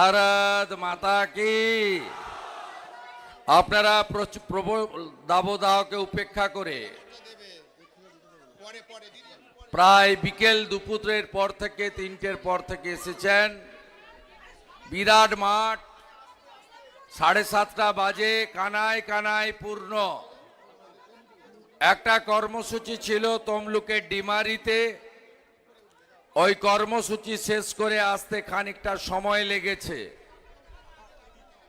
ভারত মাতা কি? আপনারা প্রবল দাবদাহকে উপেক্ষা করে প্রায় বিকেল দুপুরের পর থেকে, তিনটের পর থেকে এসেছেন। বিরাট মাঠ, সাড়ে সাতটা বাজে, কানায় কানায় পূর্ণ। একটা কর্মসূচি ছিল তমলুকের ডিমারিতে। ওই কর্মসূচি শেষ করে আসতে খানিকটা সময় লেগেছে।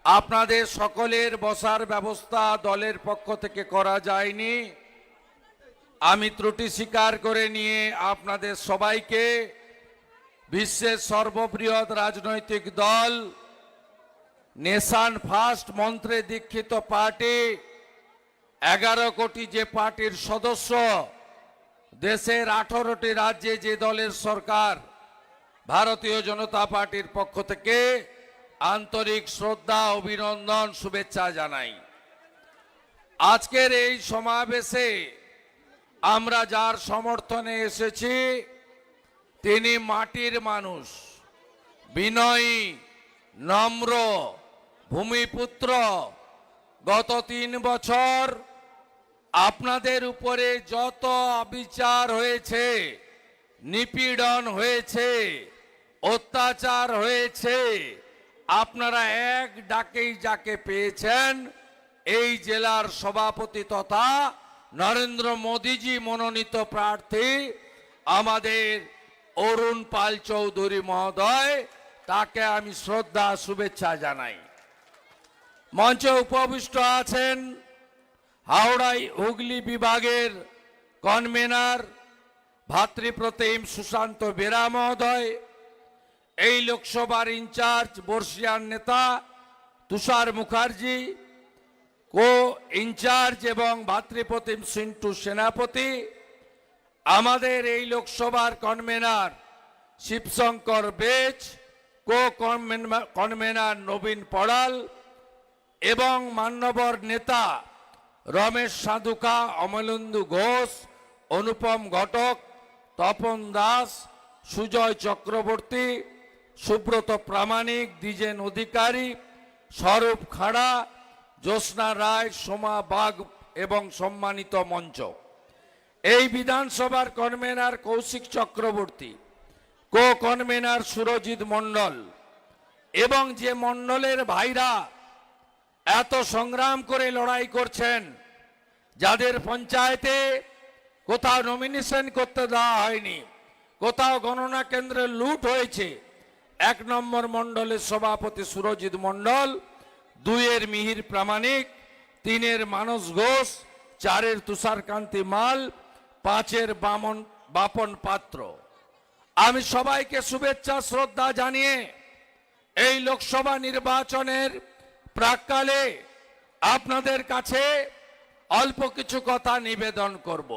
আপনাদের সকলের বসার ব্যবস্থা দলের পক্ষ থেকে করা যায়নি। আমি ত্রুটি স্বীকার করে নিয়ে আপনাদের সবাইকে বিশ্বের সর্ববৃহৎ রাজনৈতিক দল, নেশান ফার্স্ট মন্ত্রে দীক্ষিত পার্টি, এগারো কোটি যে পার্টির সদস্য দেশের আঠারোটি রাজ্যে যে দলের সরকার ভারতীয় জনতা পার্টির পক্ষ থেকে আন্তরিক শ্রদ্ধা, অভিনন্দন, শুভেচ্ছা জানাই। আজকের এই সমাবেশে আমরা যার সমর্থনে এসেছি, তিনি মাটির মানুষ, বিনয়ী, নম্র, ভূমিপুত্র। গত তিন বছর আপনাদের উপরে যত অবিচার হয়েছে, নিপীড়ন হয়েছে, অত্যাচার হয়েছে, আপনারা এক ডাকেই যাকে পেয়েছেন, এই জেলার সভাপতি তথা নরেন্দ্র মোদীজি মনোনীত প্রার্থী আমাদের অরুণ পাল চৌধুরী মহোদয়, তাকে আমি শ্রদ্ধা, শুভেচ্ছা জানাই। মঞ্চে উপবিষ্ট আছেন হাওড়াই হুগলি বিভাগের কনভেনার ভাতৃপ্রতিম সুশান্ত বেরা মহোদয়, এই লোকসভার ইনচার্জ বর্ষিয়ান নেতা তুষার মুখার্জি কো ইনচার্জ এবং ভাতৃপ্রতিম সিন্টু সেনাপতি, আমাদের এই লোকসভার কনভেনার শিবশঙ্কর বেচ কো কনভেনার নবীন পড়াল এবং মান্যবর নেতা রমেশ সাধুকা, অমলেন্দু ঘোষ, অনুপম ঘটক, তপন দাস, সুজয় চক্রবর্তী, সুব্রত প্রামাণিক, দ্বিজেন অধিকারী, স্বরূপ খাড়া, জ্যোৎস্না রায়, সোমা বাগ এবং সম্মানিত মঞ্চ। এই বিধানসভার convener Koushik Chakraborty co convener Surajit Mondal এবং যে মণ্ডলের ভাইরা এত সংগ্রাম করে লড়াই করছেন, যাদের পঞ্চায়েতে কোথাও নমিনেশন করতে দেওয়া হয়নি, কোথাও গণনা কেন্দ্রে লুট হয়েছে, এক নম্বর মণ্ডলের সভাপতি সুরজিৎ মণ্ডল, দুইয়ের মিহির প্রামাণিক, তিনের মানস ঘোষ, চারের তুষারকান্তি মাল, পাঁচের বামন, বাপন পাত্র। আমি সবাইকে শুভেচ্ছা, শ্রদ্ধা জানিয়ে এই লোকসভা নির্বাচনের প্রাককালে আপনাদের কাছে অল্প কিছু কথা নিবেদন করব।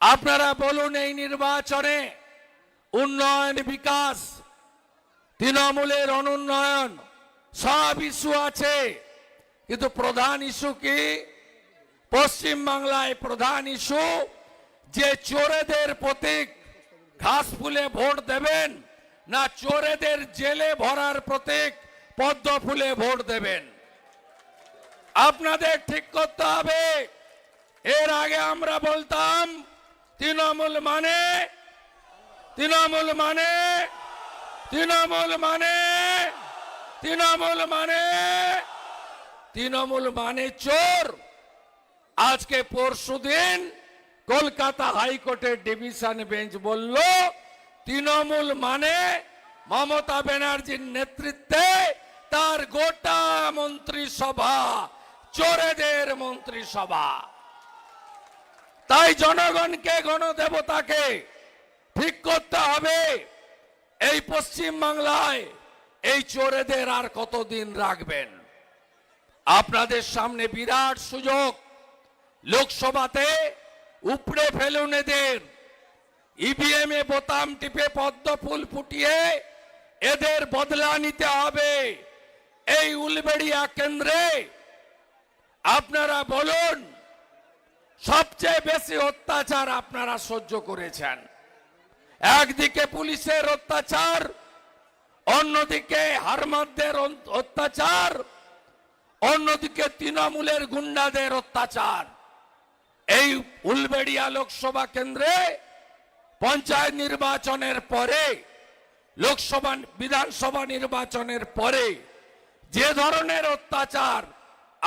আপনারা বলুন এই নির্বাচনে উন্নয়ন, বিকাশ, তৃণমূলের অনুন্নয়ন, সব ইস্যু আছে। কিন্তু প্রধান ইস্যু কি? পশ্চিম বাংলায় প্রধান ইস্যু যে চোরেদের প্রতীক ঘাস ফুলে ভোট দেবেন না চোরেদের জেলে ভরার প্রতীক পদ্ম ফুলে ভোট দেবেন। আপনাদের ঠিক করতে হবে। এর আগে আমরা বলতাম, তৃণমূল মানে তৃণমূল মানে তৃণমূল মানে তৃণমূল মানে তৃণমূল মানে চোর। আজকে পরশুদিন কলকাতা হাইকোর্টের ডিভিশন বেঞ্চ বলল, তৃণমূল মানে মমতা ব্যানার্জির নেতৃত্বে তার গোটা মন্ত্রিসভা, চোরেদের মন্ত্রিসভা। তাই জনগণকে, গণদেবতাকে ঠিক করতে হবে। এই পশ্চিম বাংলায় এই চোরেদের আর কতদিন রাখবেন? আপনাদের সামনে বিরাট সুযোগ। লোকসভাতে উপড়ে ফেলুন এদের। ইভিএম এ বোতাম টিপে পদ্ম ফুল ফুটিয়ে এদের বদলা নিতে হবে। এই উলবেড়িয়া কেন্দ্রে আপনারা বলুন, সবচেয়ে বেশি অত্যাচার আপনারা সহ্য করেছেন। একদিকে পুলিশের অত্যাচার, অন্যদিকে হারমাদদের অত্যাচার, অন্যদিকে তৃণমূলের গুন্ডাদের অত্যাচার। এই উলবেড়িয়া লোকসভা কেন্দ্রে পঞ্চায়েত নির্বাচনের পরে, লোকসভা, বিধানসভা নির্বাচনের পরে যে ধরনের অত্যাচার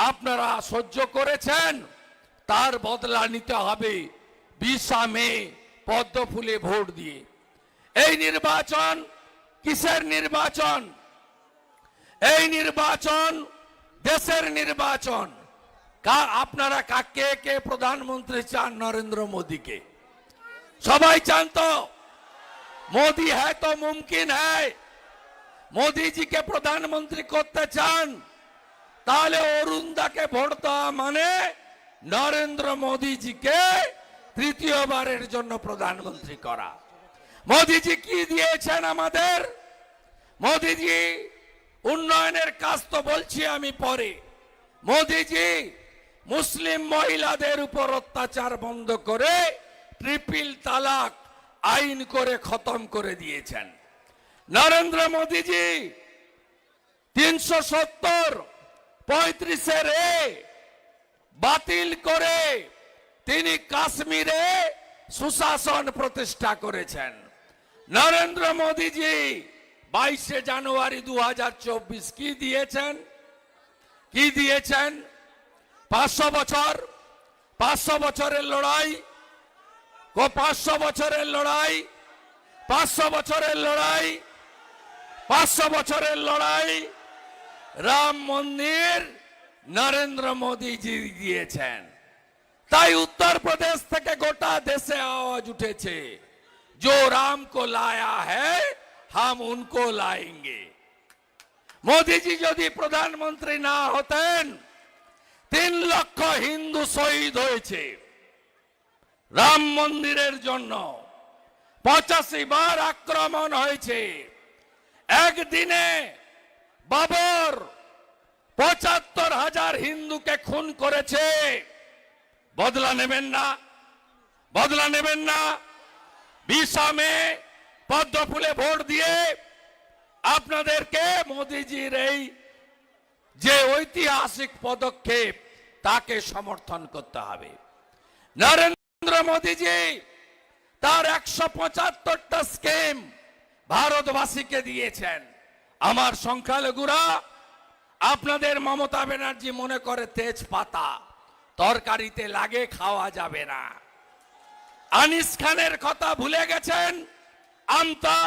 আপনারা সহ্য করেছেন, তার বদলা নিতে হবে বিশা মে পদ্ম ফুলে ভোট দিয়ে। এই নির্বাচন কিসের নির্বাচন? এই নির্বাচন দেশের নির্বাচন। কা আপনারা কাকে, কে প্রধানমন্ত্রী চান? নরেন্দ্র মোদীকে। সবাই চান তো? মোদি হ্যাঁ তো মুমকিন হ্যাঁ মোদি জিকে প্রধানমন্ত্রী করতে চান, তাহলে অরুণদাকে ভোট দেওয়া মানে নরেন্দ্র মোদীজিকে তৃতীয়বারের জন্য প্রধানমন্ত্রী করা। মোদিজি কি দিয়েছেন আমাদের? মোদিজি, উন্নয়নের কাজ তো বলছি আমি পরে। মোদিজি, মুসলিম মহিলাদের উপর অত্যাচার বন্ধ করে ট্রিপল তালাক আইন করে খতম করে দিয়েছেন। নরেন্দ্র মোদিজি তিনশো সত্তর, পঁয়ত্রিশের এ, বাতিল করে তিনি কাশ্মীরে সুশাসন প্রতিষ্ঠা করেছেন। নরেন্দ্র মোদিজি বাইশে জানুয়ারি দু হাজার চব্বিশ কি দিয়েছেন? কি দিয়েছেন? পাঁচশো বছর, পাঁচশো বছরের লড়াই ও পাঁচশো বছরের লড়াই, পাঁচশো বছরের লড়াই পাঁচশো বছরের লড়াই রাম মন্দির নরেন্দ্র মোদীজি দিয়েছেন তাই উত্তর প্রদেশ থেকে গোটা দেশে আওয়াজ উঠেছে जो राम को लाया है हम उनको लाएंगे মোদিজি যদি প্রধানমন্ত্রী না হতেন তিন লক্ষ হিন্দু শহীদ হয়েছে রাম মন্দিরের জন্য পঁচাশি বার আক্রমণ হয়েছে একদিনে বাবর পঁচাত্তর হাজার হিন্দুকে খুন করেছে। বদলা নেবেন না, বদলা নেবেন না। বিশামে পদ্ম ফুলে ভোট দিয়ে আপনাদেরকে মোদিজির এই যে ঐতিহাসিক পদক্ষেপ, তাকে সমর্থন করতে হবে। নরেন্দ্র মোদীজি তার একশো পঁচাত্তরটা স্কিম ভারতবাসীকে দিয়েছেন। আমার সংখ্যালঘুরা, আপনাদের মমতা ব্যানার্জি মনে করে তেজপাতা, তরকারিতে লাগে, খাওয়া যাবে না। আনিস খানের কথা ভুলে গেছেন? আমতা,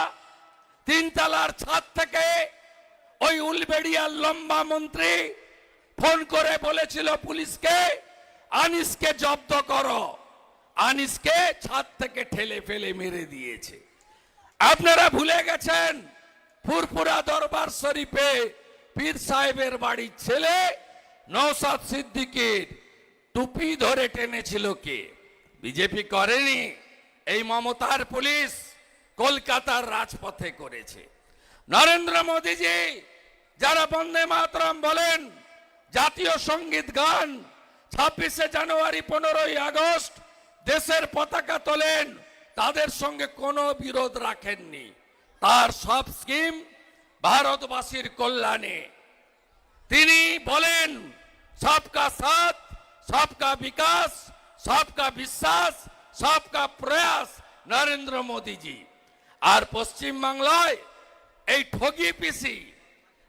তিনতলার ছাদ থেকে ওই উলবেড়িয়ার লম্বা মন্ত্রী ফোন করে বলেছিল পুলিশকে, আনিসকে জব্দ করো। আনিসকে ছাদ থেকে ঠেলে ফেলে মেরে দিয়েছে। আপনারা ভুলে গেছেন, ফুরফুরা দরবার শরীফে পীর সাহেবের বাড়ির ছেলে নৌসাদ সিদ্দিকীর টুপি ধরে টেনেছিল কে? বিজেপি করেনি, এই মমতার পুলিশ কলকাতার রাজপথে করেছে। নরেন্দ্র মোদীজি, যারা বন্দে মাতরম বলেন, জাতীয় সংগীত গান, ছাব্বিশে জানুয়ারি পনেরোই আগস্ট দেশের পতাকা তোলেন তাদের সঙ্গে কোনো বিরোধ রাখেননি। তার সব স্কিম ভারতবাসীর কল্যাণে। তিনি বলেন, সবকা সাথ, সবকা বিকাশ, সবকা বিশ্বাস, সবকা প্রয়াস, নরেন্দ্র মোদীজি। আর পশ্চিম বাংলায় এই ঠগি পিসি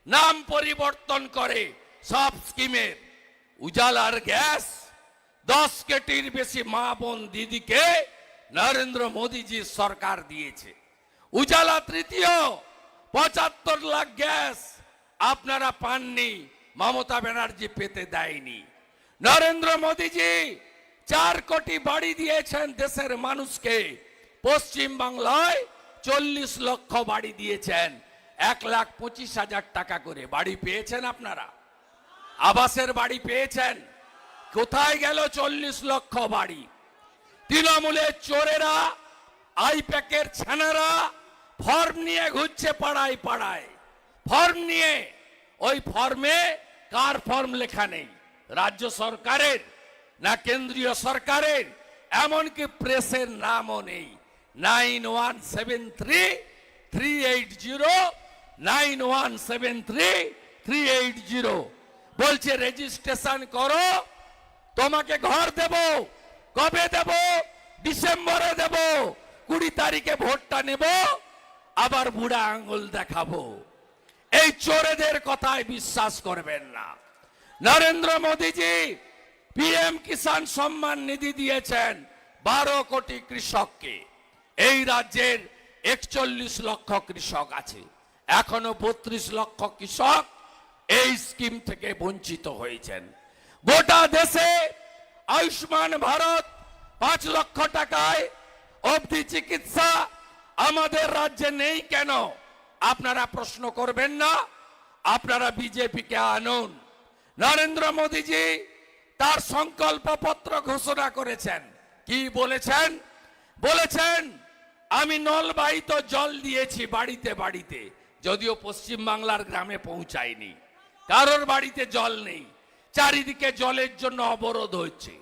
নাম পরিবর্তন করে সব স্কিমের উজালার গ্যাস, দশ কেটির বেশি মা বোন দিদিকে নরেন্দ্র মোদীজি সরকার দিয়েছে। উজালা তৃতীয়, পঁচাত্তর লাখ গ্যাস আপনারা পাননি, মমতা ব্যানার্জি পেতে দেয়নি। নরেন্দ্র মোদীজি চার কোটি বাড়ি দিয়েছেন দেশের মানুষকে। পশ্চিম বাংলায় চল্লিশ লক্ষ বাড়ি দিয়েছেন। এক লাখ পঁচিশ হাজার টাকা করে। বাড়ি পেয়েছেন আপনারা? আবাসের বাড়ি পেয়েছেন? কোথায় গেল চল্লিশ লক্ষ বাড়ি? তৃণমূলের চোরেরা, আইপ্যাকের ছানারা, ফর্ম নিয়ে ঘুরছে পাড়ায় পাড়ায়। ফর্ম নিয়ে, ওই ফর্মে কার ফর্ম লেখা নেই? রাজ্য সরকারের না কেন্দ্রীয় সরকারের? এমনকি প্রেসের নামও নেই। Nine one seven three three eight zero, nine one seven three three eight zero. বলছে, রেজিস্ট্রেশন করো, তোমাকে ঘর দেব। কবে দেব? ডিসেম্বরে দেব। কুড়ি তারিখে ভোটটা নেব, আবার বুড়া আঙ্গুল দেখাবো। এই চোরেদের কথায় বিশ্বাস করবেন না। নরেন্দ্র মোদীজি পিএম কিষাণ সম্মান নিধি দিয়েছেন বারো কোটি কৃষককে। এই রাজ্যের একচল্লিশ লক্ষ কৃষক আছে। এখনও বত্রিশ লক্ষ কৃষক এই স্কিম থেকে বঞ্চিত হয়েছেন। গোটা দেশে আয়ুষ্মান ভারত পাঁচ লক্ষ টাকায় অবধি চিকিৎসা আমাদের রাজ্যে নেই কেন? আপনারা প্রশ্ন করবেন না, আপনারা বিজেপিকে আনুন। নরেন্দ্র মোদীজি তার সংকল্প পত্র ঘোষণা করেছেন। কি বলেছেন? বলেছেন, আমি নলবাহিত জল দিয়েছি বাড়িতে বাড়িতে, যদিও পশ্চিম বাংলার গ্রামে পৌঁছায়নি। কারোর বাড়িতে জল নেই। চারিদিকে জলের জন্য অবরোধ হচ্ছে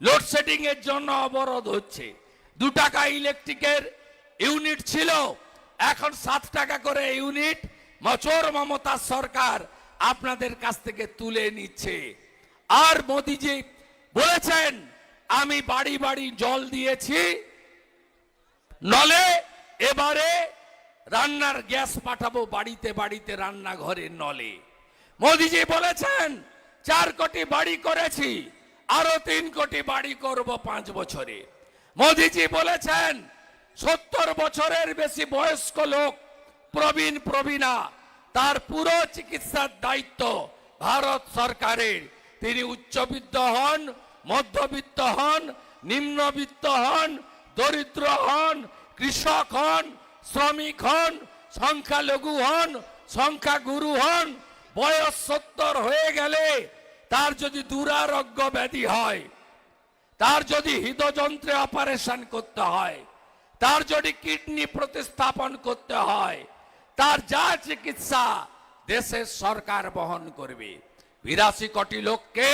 লোডশেডিং এর জন্য অবরোধ হচ্ছে। দু টাকা ইলেকট্রিকের ইউনিট ছিল, এখন সাত টাকা করে ইউনিট মচর মমতা সরকার আপনাদের কাছ থেকে তুলে নিচ্ছে। আর মোদিজি বলেছেন, আমি বাড়ি বাড়ি জল দিয়েছি, নলে এবারে রান্নার গ্যাস পাঠাবো বাড়িতে বাড়িতে রান্নাঘরের নলে। মোদিজি বলেছেন চার কোটি বাড়ি করেছি, আরও তিন কোটি বাড়ি করব পাঁচ বছরে। মোদিজি বলেছেন, সত্তর বছরের বেশি বয়স্ক লোক প্রবীণ প্রবীণা, তার পুরো চিকিৎসার দায়িত্ব ভারত সরকারের। তিনি উচ্চবিত্ত হন, মধ্যবিত্ত হন, নিম্নবিত্ত হন, দরিদ্র হন, কৃষক হন, শ্রমিক হন, সংখ্যালঘু হন, সংখ্যাগুরু হন, বয়স সত্তর হয়ে গেলে তার যদি দুরারোগ্য ব্যাধি হয়, তার যদি হৃদযন্ত্রে অপারেশন করতে হয়, তার যদি কিডনি প্রতিস্থাপন করতে হয়, তার যা চিকিৎসা দেশের সরকার বহন করবে। বিরাশি কোটি লোককে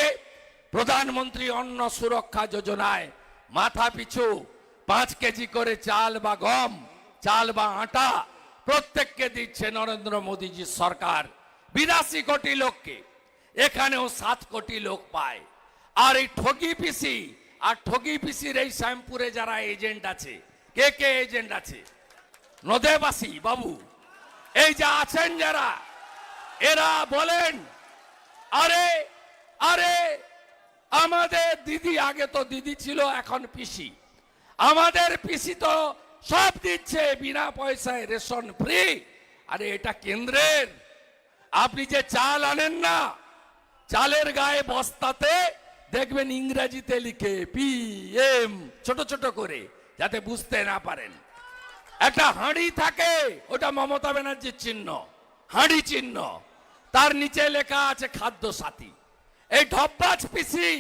প্রধানমন্ত্রী অন্ন সুরক্ষা যোজনায় মাথা পিছু পাঁচ কেজি করে চাল বা গম, চাল বা আটা প্রত্যেককে দিচ্ছে নরেন্দ্র মোদীজির সরকার। বিরাশি কোটি লোককে এখানেও সাত কোটি লোক পায়। আর এই ঠগি পিসি, আর ঠগি পিসির এই শ্যামপুরে যারা এজেন্ট আছে, কে কে এজেন্ট আছে? নদেবাসী, বাবু। এই যে আছেন যারা, এরা বলেন, আরে আরে, আমাদের দিদি, আগে তো দিদি ছিল, এখন পিসি। আমাদের পিসি তো সব দিচ্ছে, বিনা পয়সায় রেশন ফ্রি আরে এটা কেন্দ্রের। আপনি যে চাল আনেন না চালের গায়ে বস্তাতে দেখবেন ইংরেজিতে লিখে পি এম, ছোট ছোট করে, যাতে বুঝতে না পারেন। একটা হাঁড়ি থাকে, ওটা মমতা ব্যানার্জির চিহ্ন, হাঁড়ি চিহ্ন। তার নিচে লেখা আছে খাদ্য সাথী এই ঢব্বাজ পিসি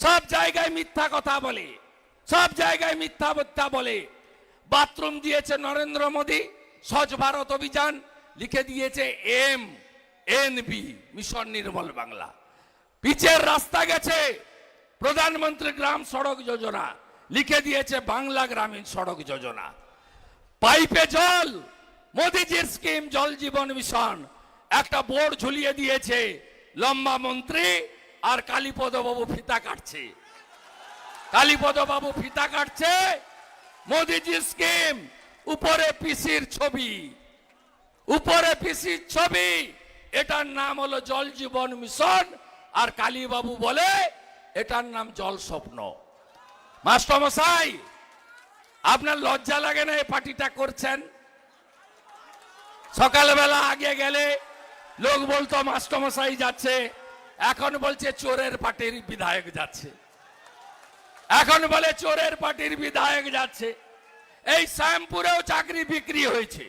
সব জায়গায় মিথ্যা কথা বলে, সব জায়গায় মিথ্যা বত্যা বলে। বাথরুম দিয়েছে নরেন্দ্র মোদী, স্বচ্ছ ভারত অভিযান লিখে দিয়েছে M. N B mission Nirmal Bangla. পিচের রাস্তা গেছে প্রধানমন্ত্রী গ্রাম সড়ক যোজনা। লিখে দিয়েছে বাংলা গ্রামীণ সড়ক যোজনা। পাইপে জল, মোদিজির স্কিম জল জীবন মিশন। একটা বোর্ড ঝুলিয়ে দিয়েছে, লম্বা মন্ত্রী আর কালীপদ বাবু ফিতা কাটছে। কালীপদ বাবু ফিতা কাটছে, মোদিজির স্কিম, উপরে পিসির ছবি। উপরে পিসির ছবি। এটার নাম হলো জল জীবন মিশন, আর কালীবাবু বলে এটার নাম জল স্বপ্ন। মাস্টারমশাই, আপনার লজ্জা লাগে না এই পার্টিটা করছেন? সকালবেলা আগে গেলে লোক বলতো, মাস্টারমশাই যাচ্ছে। এখন বলছে, চোরের পার্টির বিধায়ক যাচ্ছে। এখন বলে, চোরের পার্টির বিধায়ক যাচ্ছে। এই শ্যামপুরেও চাকরি বিক্রি হয়েছে।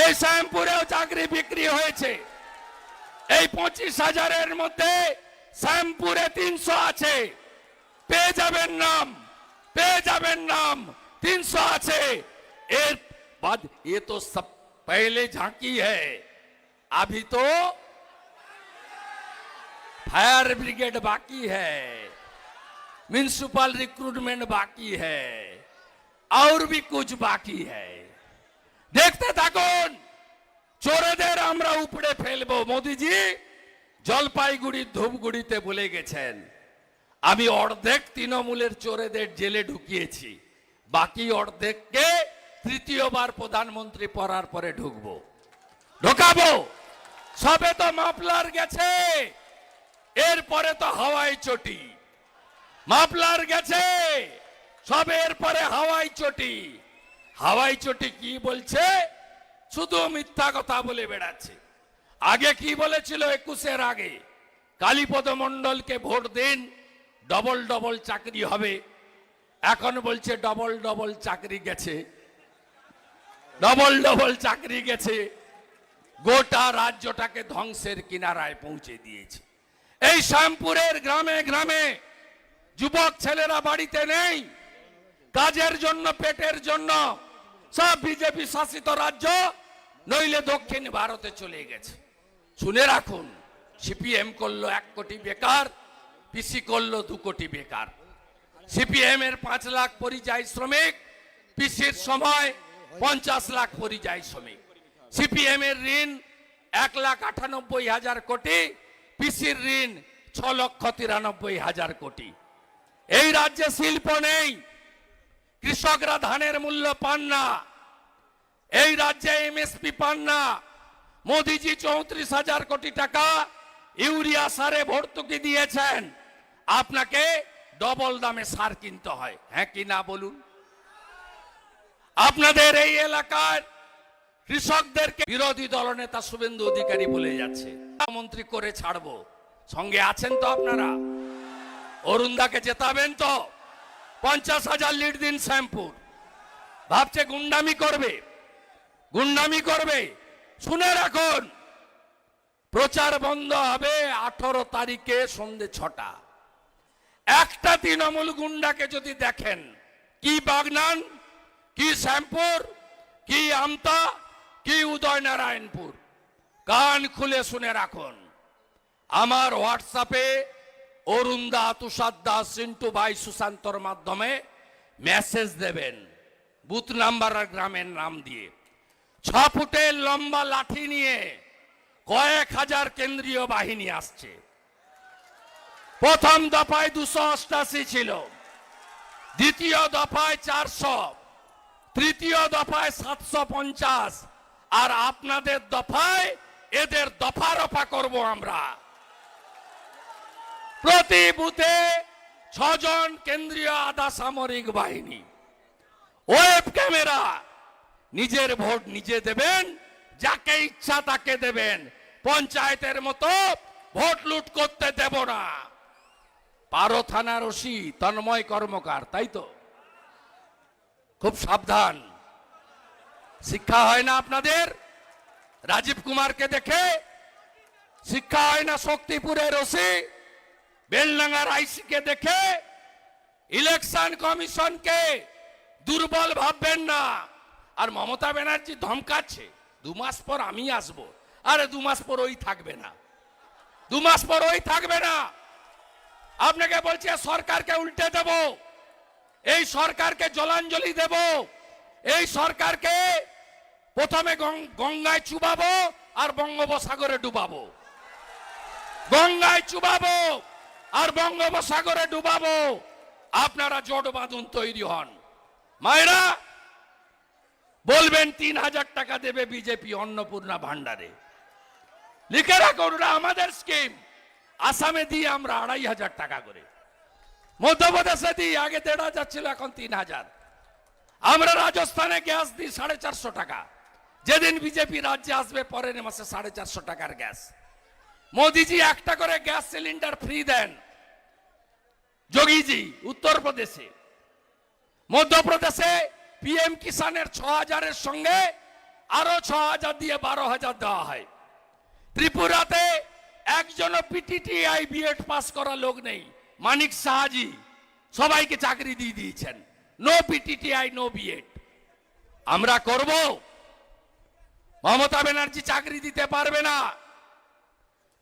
এই শ্যামপুরেও চাকরি বিক্রি হয়েছে এই পঁচিশ হাজারের মধ্যে শ্যামপুরে তিনশো আছে পেয়ে যাবেন নাম পেয়ে যাবেন নাম তিনশো আছে এর बाद ये तो सब पहले झांकी है अभी तो फायर ब्रिगेड बाकी है म्यूनिसिपल रिक्रूटमेंट बाकी है और भी कुछ बाकी है দেখতে থাকুন। চোরেদের আমরা উপড়ে ফেলব। মোদিজি, জলপাইগুড়ির ধূপগুড়িতে বলে গেছেন, আমি অর্ধেক তৃণমূলের চোরেদের জেলে ঢুকিয়েছি, বাকি অর্ধেককে তৃতীয়বার প্রধানমন্ত্রী পড়ার পরে ঢুকবো। ঢোকাবো। সবে তো মাফলার গেছে, এরপরে তো হাওয়াই চটি। মাফলার গেছে, সবে এরপরে হাওয়াই চটি। হাওয়াই চটি কি বলছে? শুধু মিথ্যা কথা বলে বেড়াচ্ছে। আগে কি বলেছিল একুশের আগে? কালীপদ মণ্ডলকে ভোট দিন, ডবল ডবল চাকরি হবে। এখন বলছে ডবল ডবল চাকরি গেছে। ডবল ডবল চাকরি গেছে। গোটা রাজ্যটাকে ধ্বংসের কিনারায় পৌঁছে দিয়েছে। এই শ্যামপুরের গ্রামে গ্রামে যুবক ছেলেরা বাড়িতে নেই। কাজের জন্য, পেটের জন্য। সব বিজেপি শাসিত রাজ্য, নইলে দক্ষিণ ভারতে চলে গেছে। শুনে রাখুন, সিপিএম করল এক কোটি বেকার, পিসি করল দু কোটি বেকার। সিপিএম এর পাঁচ লাখ পরিযায়ী শ্রমিক, পিসির সময় পঞ্চাশ লাখ পরিযায়ী শ্রমিক। সিপিএম এর ঋণ এক লাখ আটানব্বই হাজার কোটি, পিসির ঋণ ছ লক্ষ তিরানব্বই হাজার কোটি। এই রাজ্যে শিল্প নেই কৃষকরা ধানের মূল্য পান না। এই রাজ্যে এমএসপি পান না। মোদিজি চৌত্রিশ হাজার কোটি টাকা ইউরিয়া সারে ভর্তুকি দিয়েছেন। আপনাকে ডবল দামে সার কিনতে হয়। হ্যাঁ কি না বলুন? আপনাদের এই এলাকার কৃষকদেরকে বিরোধী দলনেতা শুভেন্দু অধিকারী বলে যাচ্ছে। মন্ত্রী করে ছাড়বো। সঙ্গে আছেন তো আপনারা? অরুণদাকে জেতাবেন তো? পঞ্চাশ হাজার লিড দিন শ্যামপুর। ভাবছে গুন্ডামি করবে। গুন্ডামি করবে। শুনে রাখুন, প্রচার বন্ধ হবে আঠারো তারিখে সন্ধে ছটা। একটা তৃণমূল গুন্ডাকে যদি দেখেন, কি বাগনান, কি শ্যামপুর, কি আমতা, কি উদয়নারায়ণপুর, কান খুলে শুনে রাখুন। আমার হোয়াটসঅ্যাপে অরুণ দা তুষার দাস সিন্টু ভাই সুশান্তর মাধ্যমে মেসেজ দেবেন। বুথ নাম্বার আর গ্রামের নাম দিয়ে। ছ ফুটের লম্বা লাঠি নিয়ে কয়েক হাজার কেন্দ্রীয় বাহিনী আসছে। প্রথম দফায় দুশো অষ্টাশি ছিল। দ্বিতীয় দফায় চারশো। তৃতীয় দফায় সাতশো পঞ্চাশ। আর আপনাদের দফায় এদের দফা রফা করব আমরা। প্রতি বুথে ছজন কেন্দ্রীয় আধা সামরিক বাহিনী। ওয়েব ক্যামেরা নিজের ভোট নিজে দেবেন, যাকে ইচ্ছা তাকে দেবেন। পঞ্চায়েতের মতো ভোট লুট করতে দেব না। পারো থানার ওসি, তন্ময় কর্মকার, তাই তো? খুব সাবধান। শিক্ষা হয় না আপনাদের? রাজীব কুমারকে দেখে শিক্ষা হয় না শক্তিপুরের ওসি। বেলডাঙ্গার আইসিকে দেখে ইলেকশন কমিশনকে দুর্বল ভাববেন না। আর মমতা ব্যানার্জি ধমকাচ্ছে, দু মাস পর আমি আসব। আরে, দু মাস পর ওই থাকবে না। দু মাস পর ওই থাকবে না। আপনাকে বলছে সরকারকে উল্টে দেব। এই সরকারকে জলাঞ্জলি দেব। এই সরকারকে প্রথমে গঙ্গায় চুবাবো আর বঙ্গোপসাগরে ডুবাবো। গঙ্গায় চুবাবো। আর বঙ্গোপসাগরে ডুবাবো। আপনারা জোট বাঁধুন তৈরি হন। মায়েরা, বলবেন তিন হাজার টাকা দেবে বিজেপি অন্নপূর্ণা ভান্ডারে লিখে রাখুন আমাদের স্কিম। আসামে দিয়ে আমরা আড়াই হাজার টাকা করে। মধ্যপ্রদেশে দিই আগে দেড় হাজার ছিল, এখন তিন হাজার। আমরা রাজস্থানে গ্যাস দিই সাড়ে চারশো টাকা। যেদিন বিজেপি রাজ্যে আসবে, পরের মাসে সাড়ে চারশো টাকার গ্যাস। মোদিজি একটা করে গ্যাস সিলিন্ডার ফ্রি দেন। যোগীজি, উত্তরপ্রদেশে। মধ্যপ্রদেশে পিএম কিষানের ছ হাজারের সঙ্গে আরও ছ হাজার দিয়ে বারো হাজার দেওয়া হয়। ত্রিপুরাতে একজনও পিটিটিআই বিএড পাস করা লোক নেই, মানিক সাহাজি, সবাইকে চাকরি দিয়ে দিয়েছেন। নো পিটিটিআই নো বিএড আমরা করব, মমতা ব্যানার্জি চাকরি দিতে পারবে না।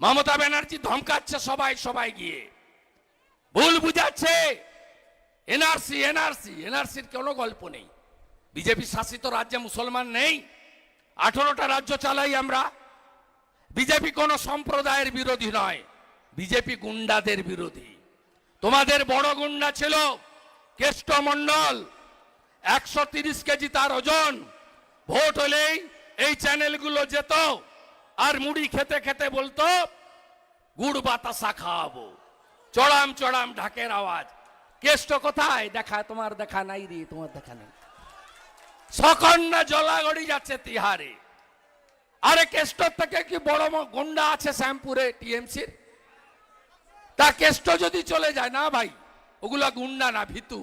মমতা ব্যানার্জি ধমকাচ্ছে সবাই সবাই গিয়ে। ভুল বুঝাচ্ছে। এনআরসি এনআরসি এনআরসির কোনো গল্প নেই। বিজেপি শাসিত রাজ্যে মুসলমান নেই। আঠারোটা রাজ্য চালাই আমরা। বিজেপি কোনো সম্প্রদায়ের বিরোধী নয়। বিজেপি গুন্ডাদের বিরোধী। তোমাদের বড় গুন্ডা ছিল কেষ্ট মণ্ডল। একশো তিরিশ কেজি তার ওজন। ভোট হলেই এই চ্যানেলগুলো যেত। আর মুড়ি খেতে খেতে বলতো, গুড় বাতাসা খাওয়াবো। চড়াম চড়াম ঢাকের আওয়াজ। কেষ্ট কোথায়? দেখা, তোমার দেখা নাই রে, তোমার দেখা নেই। সকন্যা জলাগড়ি যাচ্ছে তিহারে। আরে কেষ্টর থেকে কি বড় গুন্ডা আছে শ্যামপুরে টিএমসির? তা কেষ্ট যদি চলে যায়, না ভাই, ওগুলা গুন্ডা না, ভিতু।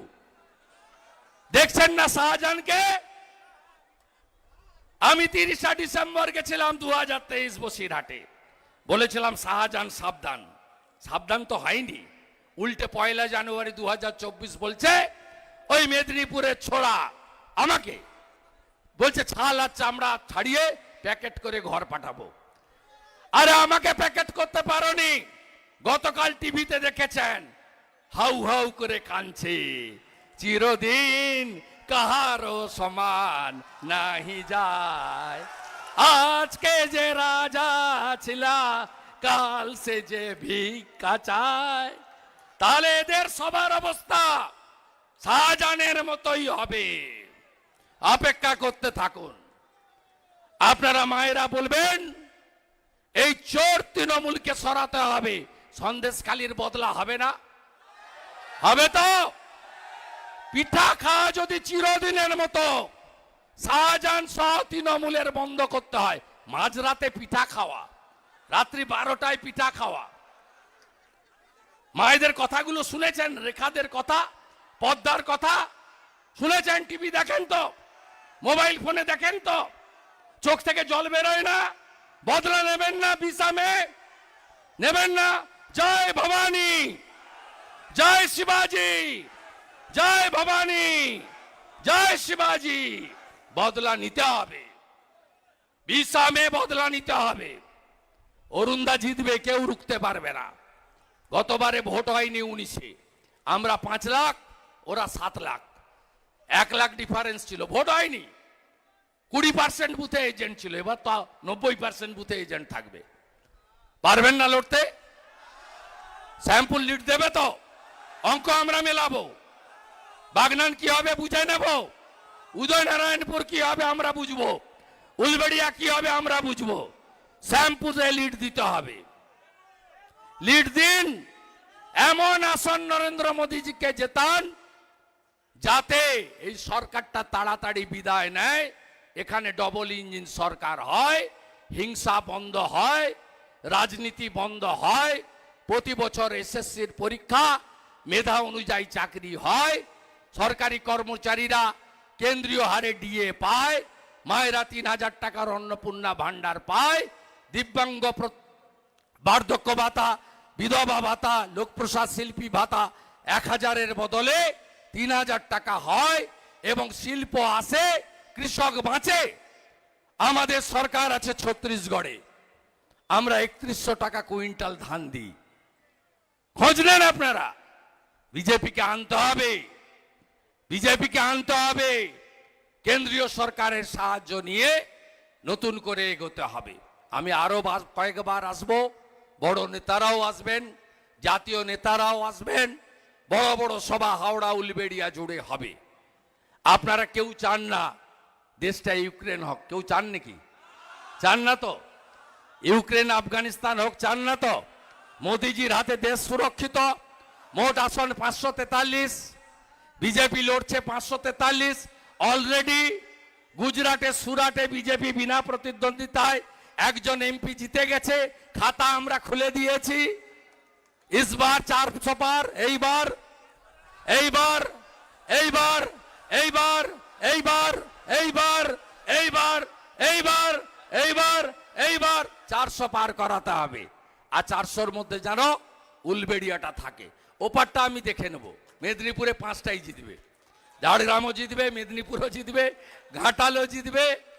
দেখছেন না শাহজাহানকে? আমি তিরিশা ডিসেম্বর গেছিলাম দু হাজার তেইশ বসিরহাটে। বলেছিলাম, শাহজাহান সাবধান। সাবধান তো হয়নি। উল্টে পয়লা জানুয়ারি দুহাজার চব্বিশ বলছে, ওই মেদিনীপুরের ছোড়া, আমাকে। বলছে, ছাল আর চামড়া ছাড়িয়ে প্যাকেট করে ঘর পাঠাবো। আরে, আমাকে প্যাকেট করতে পারোনি। গতকাল টিভিতে দেখেছেন, হাউ হাউ করে কানছে চিরদিন কাহারও সমান নাহি যায়। আজকে যে রাজা ছিলা কাল সে যে ভিক্ষা চায়, তাহলে এদের সবার অবস্থা শাহজাহানের মতোই হবে। অপেক্ষা করতে থাকুন। আপনারা মায়েরা বলবেন, এই চোর তৃণমূলকে সরাতে হবে, সন্দেশখালির বদলা হবে না। হবে তো? পিঠা খাওয়া যদি চিরদিনের মতো, শাহজাহান সহ তৃণমূলের বন্ধ করতে হয়, মাঝরাতে পিঠা খাওয়া। রাত্রি বারোটায় পিঠা খাওয়া। মায়েদের কথাগুলো শুনেছেন, রেখাদের কথা, পদ্মার কথা। শুনেছেন টিভি দেখেন তো, মোবাইল ফোনে দেখেন তো। চোখ থেকে জল বেরোয় না, বদলা নেবেন না বিসামে নেবেন না, জয় ভবানী, জয় শিবাজি, জয় ভবানী, জয় শিবাজি। বদলা নিতে হবে। বিসামে বদলা নিতে হবে। অরুণদা জিতবে, কেউ রুখতে পারবে না। গতবারে ভোট হয়নি উনিশে। আমরা পাঁচ লাখ, ওরা সাত লাখ। এক লাখ ডিফারেন্স ছিল, ভোট হয়নি। কুড়ি পার্সেন্ট বুথে এজেন্ট ছিল, এবার তো নব্বই পার্সেন্ট বুথে এজেন্ট থাকবে। পারবেন না লড়তে? স্যাম্পল লিড দেবে তো? অঙ্ক আমরা মেলাবো। বাগনান কি হবে বুঝে নেব? উদয়নারায়ণপুর কি হবে আমরা বুঝব। উলবেড়িয়া কি হবে আমরা বুঝব। শ্যামপুরে লিড দিতে হবে। লিড দিন, এমন আসন নরেন্দ্র মোদীজিকে জেতান যাতে এই সরকারটা তাড়াতাড়ি বিদায় নেয়। এখানে ডবল ইঞ্জিন সরকার হয়, হিংসা বন্ধ হয়, রাজনীতি বন্ধ হয়, প্রতি বছর এসএসসির পরীক্ষা, মেধা অনুযায়ী চাকরি হয়, সরকারি কর্মচারীরা কেন্দ্রীয় হারে ডিএ পায়, মায়েরা তিন হাজার টাকার অন্নপূর্ণা ভাণ্ডার পায় দিব্যাঙ্গ বার্ধক্য ভাতা, বিধবা ভাতা, লোকপ্রসাদ শিল্পী ভাতা এক হাজারের বদলে তিন হাজার টাকা হয় এবং শিল্প আসে, কৃষক বাঁচে। আমাদের সরকার আছে ছত্রিশগড়ে। আমরা একত্রিশশো টাকা কুইন্টাল ধান দিই। খোঁজ নেন আপনারা। বিজেপিকে আনতে হবে। বিজেপিকে আনতে হবে। কেন্দ্রীয় সরকারের সাহায্য নিয়ে নতুন করে এগোতে হবে। আমি আরও বার- কয়েকবার আসব। বড় নেতারাও আসবেন, জাতীয় নেতারাও আসবেন, বড় বড় সভা হাওড়া উলবেড়িয়া জুড়ে হবে। আপনারা কেউ চান না দেশটা ইউক্রেন হোক। কেউ চান নাকি? চান না তো? ইউক্রেন, আফগানিস্তান হোক, চান না তো? মোদিজির হাতে দেশ সুরক্ষিত, মোট আসন পাঁচশো তেতাল্লিশ, বিজেপি লড়ছে পাঁচশো তেতাল্লিশ। অলরেডি গুজরাটে, সুরাটে বিজেপি বিনা প্রতিদ্বন্দ্বিতায় একজন এমপি জিতে গেছে, খাতা আমরা খুলে দিয়েছি। ইসবার চারশো পার এইবার এইবার এইবার এইবার এইবার এইবার এইবার এইবার এইবার এইবার। চারশো পার করাতে হবে। আর চারশোর মধ্যে জানো উলবেড়িয়াটা থাকে। ওপারটা আমি দেখে নেব। মেদিনীপুরে পাঁচটাই জিতবে। ঝাড়গ্রামও জিতবে, মেদিনীপুরও জিতবে, ঘাটালও জিতবে।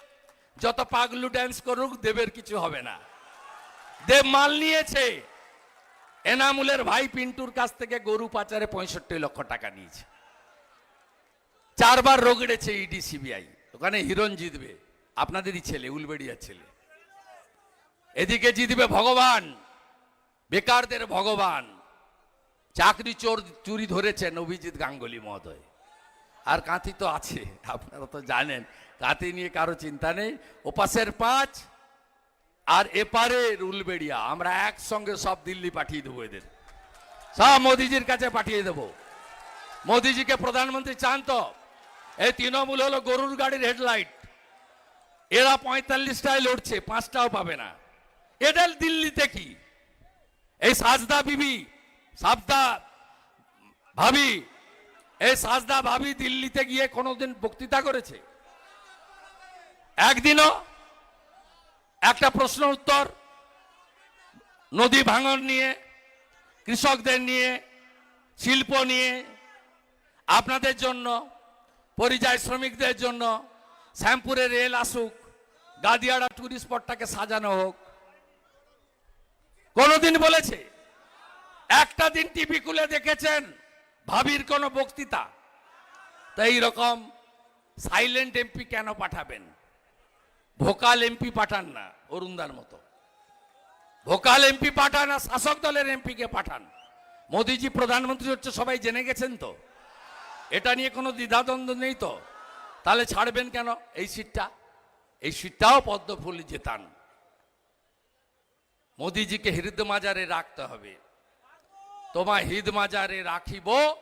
যত পাগলু ড্যান্স করুক, দেবের কিছু হবে না। দেব মাল নিয়েছে। এনামুলের ভাই পিন্টুর কাছ থেকে গরু পাচারে পঁয়ষট্টি লক্ষ টাকা নিয়েছে। চারবার রোগড়েছে ইডি সিবিআই ওখানে হিরণ জিতবে। আপনাদেরই ছেলে, উলবেড়িয়ার ছেলে। এদিকে জিতবে ভগবান। বেকারদের ভগবান। চাকরি চোর চুরি ধরেছেন অভিজিৎ গাঙ্গুলি মহোদয়। আর কাঁথি তো আছে, আপনারা তো জানেন। কাঁথি নিয়ে কারও চিন্তা নেই, ওপাশের পাঁচ, আর এপারে রুলবেড়িয়া আমরা একসঙ্গে সব দিল্লি পাঠিয়ে দেবো এদের। সব মোদিজির কাছে পাঠিয়ে দেবো। মোদিজিকে প্রধানমন্ত্রী চান তো? এই তৃণমূল হলো গরুর গাড়ির হেডলাইট। এরা পঁয়তাল্লিশটায় লড়ছে, পাঁচটাও পাবে না। এটা দিল্লিতে কি? এই সাজদা বিবি, সাবদা ভাবি, এই সাজদা ভাবি দিল্লিতে গিয়ে কোনোদিন বক্তৃতা করেছে? একদিনও একটা প্রশ্ন উত্তর, নদী ভাঙন নিয়ে, কৃষকদের নিয়ে, শিল্প নিয়ে, আপনাদের জন্য, পরিযায়ী শ্রমিকদের জন্য, শ্যামপুরে রেল আসুক, গাদিয়াড়া টুরিস্ট স্পটটাকে সাজানো হোক। কোনোদিন বলেছে? একটা দিন টিভি খুলে দেখেছেন, ভাবির কোনো বক্তৃতা। তো এইরকম সাইলেন্ট এমপি কেন পাঠাবেন? ভোকাল এমপি পাঠান না, অরুণদার মতো। ভোকাল এমপি পাঠান আর শাসক দলের এমপিকে পাঠান। মোদিজি প্রধানমন্ত্রী হচ্ছে, সবাই জেনে গেছেন তো? এটা নিয়ে কোনো দ্বিধাদ্বন্দ্ব নেই তো? তাহলে ছাড়বেন কেন এই সিটটা? এই সিটটাও পদ্মফুল জেতান। মোদিজিকে হৃদ মাজারে রাখতে হবে। তোমার হৃদ মাজারে রাখিব।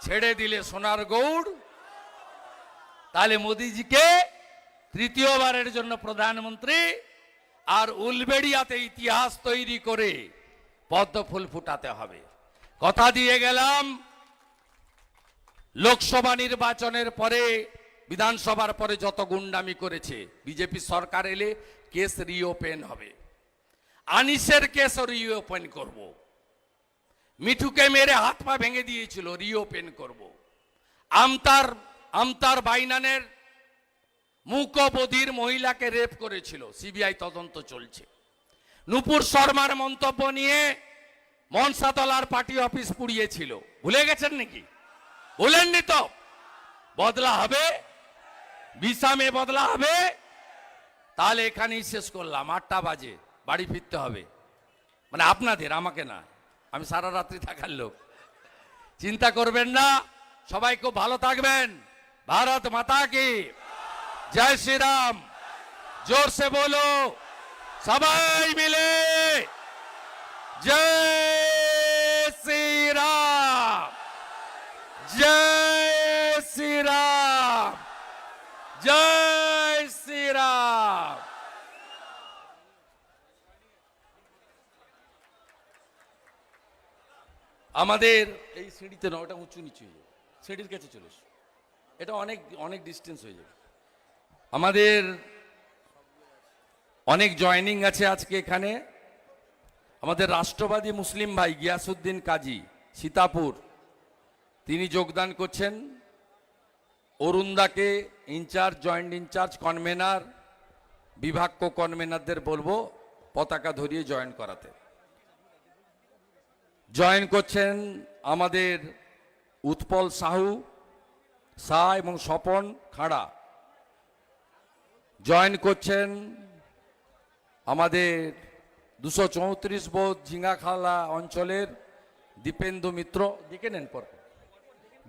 ছেড়ে দিলে সোনার গৌড়। তাহলে মোদিজিকে তৃতীয়বারের জন্য প্রধানমন্ত্রী আর উলবেড়িয়াতে ইতিহাস তৈরি করে পদ্ম ফুল ফুটাতে হবে। কথা দিয়ে গেলাম, লোকসভা নির্বাচনের পরে, বিধানসভার পরে যত গুন্ডামি করেছে, বিজেপি সরকার এলে কেস রিওপেন হবে। আনিসের কেস রিওপেন করব। মিঠুকে মেরে হাত পা ভেঙে দিয়েছিল রিওপেন করব। আমতার আমতার বাইনানের মুকবধির মহিলাকে রেপ করেছিল। সিবিআই তদন্ত চলছে। নুপুর শর্মার মন্তব্য নিয়ে মনসাতলার পার্টি অফিস পুড়িয়েছিল। ভুলে গেছেন নাকি? ভুলেননি তো? বদলা হবে? বিসামে বদলা হবে? তাহলে এখানেই শেষ করলাম। আটটা বাজে। বাড়ি ফিরতে হবে। মানে আপনাদের, আমাকে না। আমি সারা রাত্রি থাকার লোক। চিন্তা করবেন না। সবাই খুব ভালো থাকবেন। ভারত মাতা কি। জয় শ্রী রাম জোর সে বলো, সবাই মিলে। জয় শ্রী রাম জয় শ্রী রাম জয় শ্রী রাম আমাদের এই সিঁড়িতে না ওটা উঁচু নিচু হয়ে যাবে। সিঁড়ির কাছে চলে। এটা অনেক অনেক ডিস্টেন্স হয়ে যাবে। আমাদের অনেক জয়েনিং আছে আজকে এখানে। আমাদের রাষ্ট্রবাদী মুসলিম ভাই গিয়াসুদ্দিন কাজী, সীতাপুর। তিনি যোগদান করছেন। অরুণদাকে ইনচার্জ, জয়েন্ট ইনচার্জ, কনভেনার, বিভাগ কনভেনারদের বলব, পতাকা ধরিয়ে জয়েন করাতে। জয়েন করছেন আমাদের উৎপল সাহু শাহ এবং স্বপন খাড়া। জয়েন করছেন আমাদের দুশো চৌত্রিশ বোধ ঝিঙ্গাখালা অঞ্চলের দীপেন্দু মিত্র। দেখে নেন পর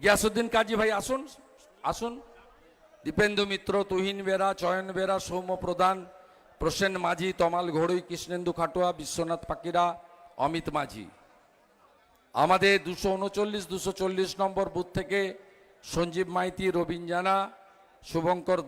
গিয়াসুদ্দিন কাজী ভাই, আসুন আসুন। দীপেন্দু মিত্র, তুহিন বেরা, চয়ন বেরা, সৌম্য প্রধান, প্রসেন মাঝি, তমাল ঘড়ুই, কৃষ্ণেন্দু খাটুয়া, বিশ্বনাথ পাকিরা, অমিত মাঝি। আমাদের দুশো উনচল্লিশ, দুশো চল্লিশ নম্বর বুথ থেকে সঞ্জীব মাইতি, রবীন জানা, শুভঙ্কর